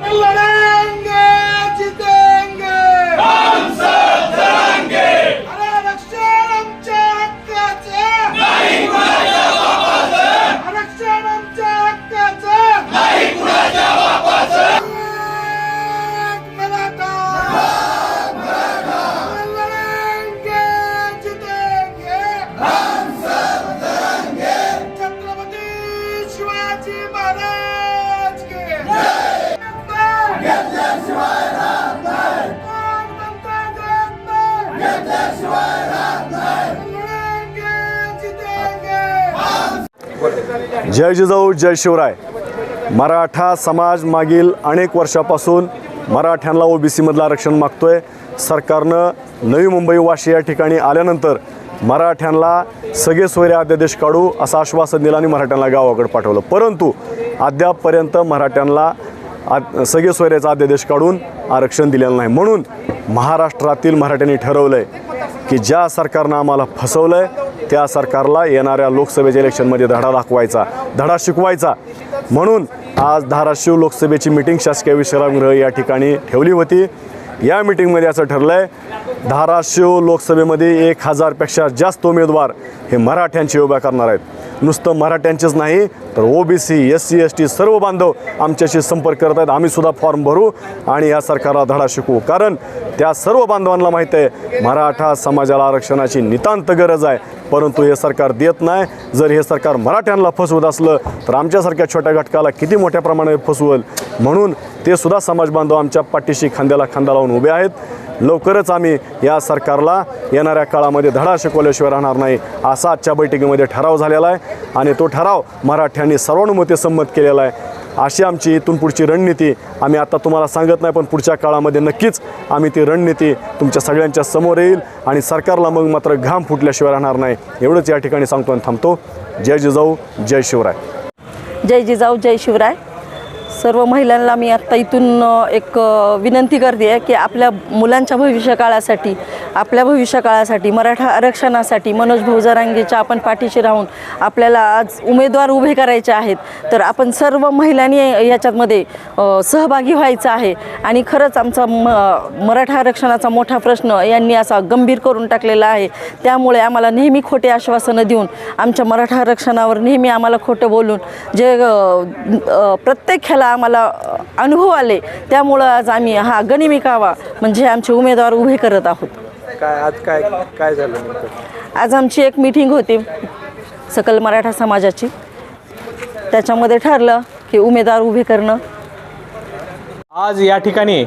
Let जय जिजाऊ जय शिवराय. मराठा समाज मागील अनेक वर्षापासून मराठ्यांना ओ बी सीमधलं आरक्षण मागतोय. सरकारनं नवी मुंबई वाशी या ठिकाणी आल्यानंतर मराठ्यांना सगळे सोयरे अध्यादेश काढू असं आश्वासन दिलं आणि मराठ्यांना गावाकडे पाठवलं. परंतु अद्यापपर्यंत मराठ्यांना आ सगळे सोयऱ्याचा अध्यादेश काढून आरक्षण दिलेलं नाही. म्हणून महाराष्ट्रातील मराठ्यांनी ठरवलं आहे की ज्या सरकारनं आम्हाला फसवलं आहे त्या सरकारला येणाऱ्या लोकसभेच्या इलेक्शनमध्ये धडा दाखवायचा धडा शिकवायचा. म्हणून आज धाराशिव लोकसभेची मिटिंग शासकीय विश्रामगृह या ठिकाणी ठेवली होती. या मिटिंगमध्ये असं ठरलं आहे धाराशिव लोकसभेमध्ये एक हजारपेक्षा जास्त उमेदवार हे मराठ्यांची उभ्या करणार आहेत. नुसतं मराठ्यांचेच नाही तर O B C S C S T सर्व बांधव आमच्याशी संपर्क करत आहेत. आम्हीसुद्धा फॉर्म भरू आणि या सरकारला धडा शिकवू. कारण त्या सर्व बांधवांना माहीत आहे मराठा समाजाला आरक्षणाची नितांत गरज आहे. परंतु हे सरकार देत नाही. जर हे सरकार मराठ्यांना फसवत असलं तर आमच्यासारख्या छोट्या घटकाला किती मोठ्या प्रमाणात फसवल? म्हणून ते सुद्धा समाज बांधव आमच्या पाठीशी खांद्याला खांदा लावून उभे आहेत. लवकरच आम्ही या सरकारला येणाऱ्या काळामध्ये धडा शिकवल्याशिवाय राहणार नाही असा आजच्या बैठकीमध्ये ठराव झालेला आहे. आणि तो ठराव मराठ्यांनी सर्वानुमते संमत केलेला आहे. अशी आमची इथून पुढची रणनीती आम्ही आता तुम्हाला सांगत नाही पण पुढच्या काळामध्ये नक्कीच आम्ही ती रणनीती तुमच्या सगळ्यांच्या समोर येईल आणि सरकारला मग मात्र घाम फुटल्याशिवाय राहणार नाही. एवढंच या ठिकाणी सांगतो आणि थांबतो. जय जिजाऊ जय शिवराय. जय जिजाऊ जय शिवराय. सर्व महिलांना मी आत्ता इथून एक विनंती करते आहे की आपल्या मुलांच्या भविष्यकाळासाठी आपल्या भविष्यकाळासाठी मराठा आरक्षणासाठी मनोज भाऊ जरांगेच्या आपण पाठीशी राहून आपल्याला आज उमेदवार उभे करायचे आहेत तर आपण सर्व महिलांनी याच्यामध्ये सहभागी व्हायचं आहे. आणि खरंच आमचा म मराठा आरक्षणाचा मोठा प्रश्न यांनी असा गंभीर करून टाकलेला आहे. त्यामुळे आम्हाला नेहमी खोटे आश्वासनं देऊन आमच्या मराठा आरक्षणावर नेहमी आम्हाला खोटं बोलून जे प्रत्येक ह्याला आम्हाला अनुभव आले. त्यामुळं आज आम्ही हा गनिमिकावा म्हणजे आमचे उमेदवार उभे करत आहोत. काय आज काय काय झालं आज आमची एक मीटिंग होती सकल मराठा समाजाची. त्याच्यामध्ये ठरलं की उमेदवार उभे करणं. आज या ठिकाणी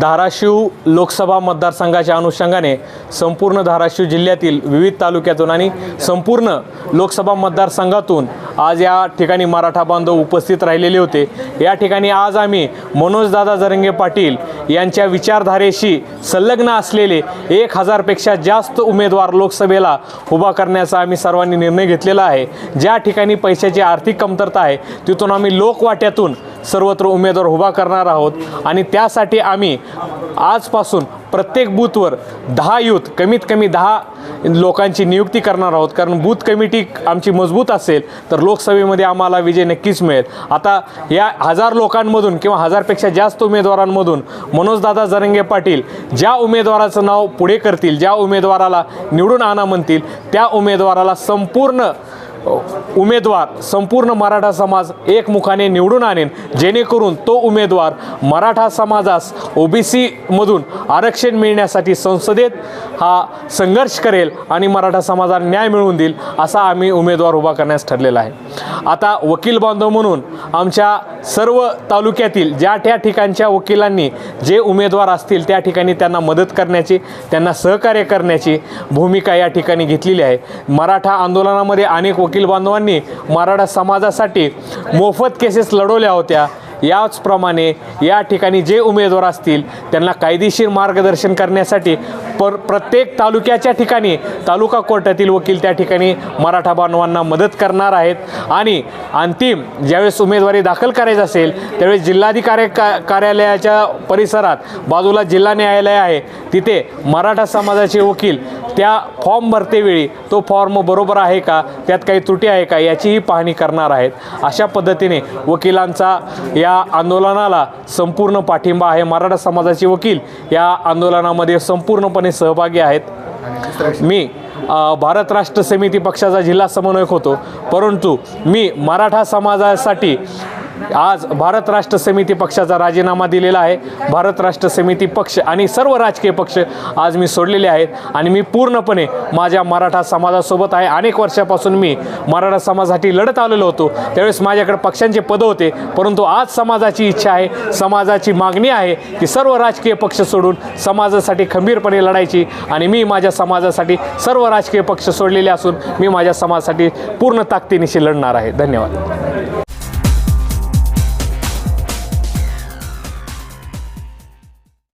धाराशिव लोकसभा मतदारसंघाच्या अनुषंगाने संपूर्ण धाराशिव जिल्ह्यातील विविध तालुक्यातून आणि संपूर्ण लोकसभा मतदारसंघातून आज या ठिकाणी मराठा बांधव उपस्थित राहिलेले होते. या ठिकाणी आज आम्ही मनोजदादा जरंगे पाटील यांच्या विचारधारेशी संलग्न असलेले एक हजारपेक्षा जास्त उमेदवार लोकसभेला उभा करण्याचा आम्ही सर्वांनी निर्णय घेतलेला आहे. ज्या ठिकाणी पैशाची आर्थिक कमतरता आहे तिथून आम्ही लोकवाट्यातून सर्वत्र उमेदवार उभा करणार आहोत. आणि त्यासाठी आम्ही आजपासून प्रत्येक बूथवर दहा यूथ कमीत कमी दहा लोकांची नियुक्ती करणार आहोत. कारण बूथ कमिटी आमची मजबूत असेल तर लोकसभेमध्ये आम्हाला विजय नक्कीच मिळेल. आता या हजार लोकांमधून किंवा हजारपेक्षा जास्त उमेदवारांमधून मनोजदादा जरंगे पाटील ज्या उमेदवाराचं नाव पुढे करतील ज्या उमेदवाराला निवडून आणा म्हणतील त्या उमेदवाराला संपूर्ण उमेदवार संपूर्ण मराठा समाज एकमुखाने निवडून आणेन. जेणेकरून तो उमेदवार मराठा समाजास ओबीसीमधून आरक्षण मिळण्यासाठी संसदेत हा संघर्ष करेल आणि मराठा समाजाला न्याय मिळवून देईल असा आम्ही उमेदवार उभा करण्यास ठरलेला आहे. आता वकील बांधव म्हणून आमच्या सर्व तालुक्यातील ज्या त्या ठिकाणच्या वकिलांनी जे उमेदवार असतील त्या ठिकाणी त्यांना मदत करण्याची त्यांना सहकार्य करण्याची भूमिका या ठिकाणी घेतलेली आहे. मराठा आंदोलनामध्ये अनेक वकील वकील बांधवांनी मराठा समाजासाठी मोफत केसेस लढवल्या होत्या. याचप्रमाणे या ठिकाणी जे उमेदवार असतील त्यांना कायदेशीर मार्गदर्शन करण्यासाठी पर प्रत्येक तालुक्याच्या ठिकाणी तालुका कोर्टातील वकील त्या ठिकाणी मराठा बांधवांना मदत करणार आहेत. आणि अंतिम ज्यावेळेस उमेदवारी दाखल करायची असेल त्यावेळेस जिल्हाधिकारी का कार्यालयाच्या परिसरात बाजूला जिल्हा न्यायालय आहे तिथे मराठा समाजाचे वकील त्या फॉर्म भरतेवेळी तो फॉर्म बरोबर आहे का त्यात काही त्रुटी आहे का याचीही पाहणी करणार आहेत. अशा पद्धतीने वकिलांचा या आंदोलनाला संपूर्ण पाठिंबा आहे. मराठा समाजाचे वकील या आंदोलनामध्ये संपूर्णपणे सहभागी आहेत. मी भारत राष्ट्र समिती पक्षाचा जिल्हा समन्वयक होतो. परंतु मी मराठा समाजासाठी आज भारत राष्ट्र समिती पक्षाचा राजीनामा दिलेला आहे. भारत राष्ट्र समिती पक्ष आणि सर्व राजकीय पक्ष आज मी सोडलेले आहेत आणि मी पूर्णपणे माझ्या मराठा समाजासोबत आहे. अनेक वर्षापासून मी मराठा समाजासाठी लढत आलेलो होतो. त्यावेळेस माझ्याकडे पक्षांचे पदं होते. परंतु आज समाजाची इच्छा आहे समाजाची मागणी आहे की सर्व राजकीय पक्ष सोडून समाजासाठी खंबीरपणे लढायची आणि मी माझ्या समाजासाठी सर्व राजकीय पक्ष सोडलेले असून मी माझ्या समाजासाठी पूर्ण ताकदीनिशी लढणार आहे. धन्यवाद.